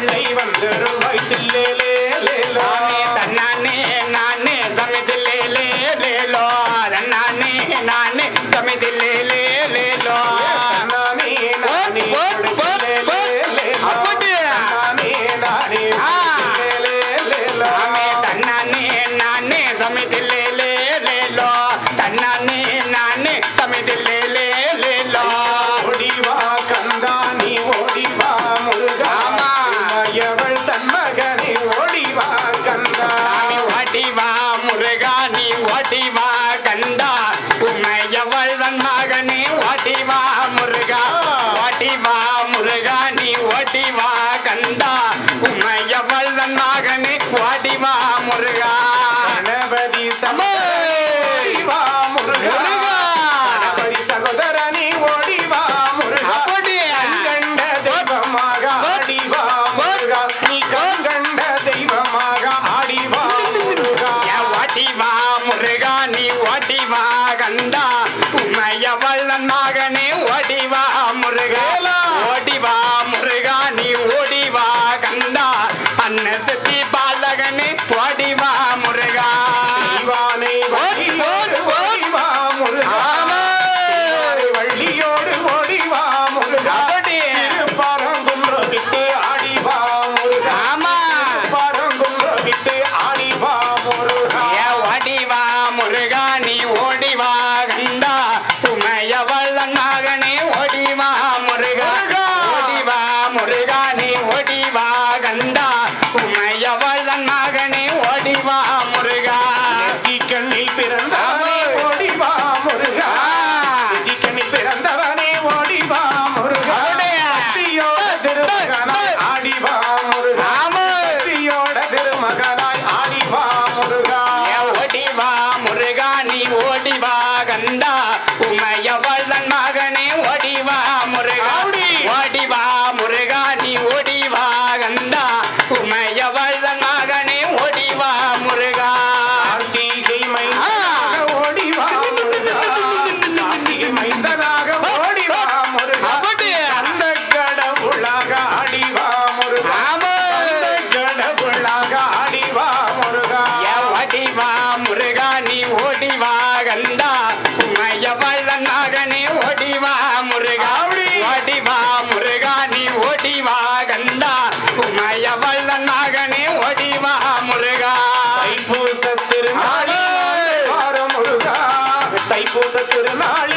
பிள்ளை வந்தரும் வயிற்றிலே சாமி தன்னானே நானே சமைதில்லே லேலோ தன்னானே நானே சமைதில்லே லேலோ தன்னானே நானே சமைதில்லே தன் மகனே ஓட்டி வா முருகா ஓட்டி வா முருகா நீ ஓட்டி வா கண்டா உமையவள் தன் மகனே ஓட்டி வா முருகா. கணபதி சமோ வா முருகா. கணபதி சகோதரனி ஓடி வா முருகா. கண்கண்ட தெய்வமாக ஆடி வா முருகா. நீ கண்கண்ட தெய்வமாக ஆடி வா முருகா. நீ ஓட்டி வா கண்டா மனமே போ மகனாய் ஆடிவா முருகா. ஓடிவா முருகா நீ ஓடிவா கண்டா உமையவ பெருநாள்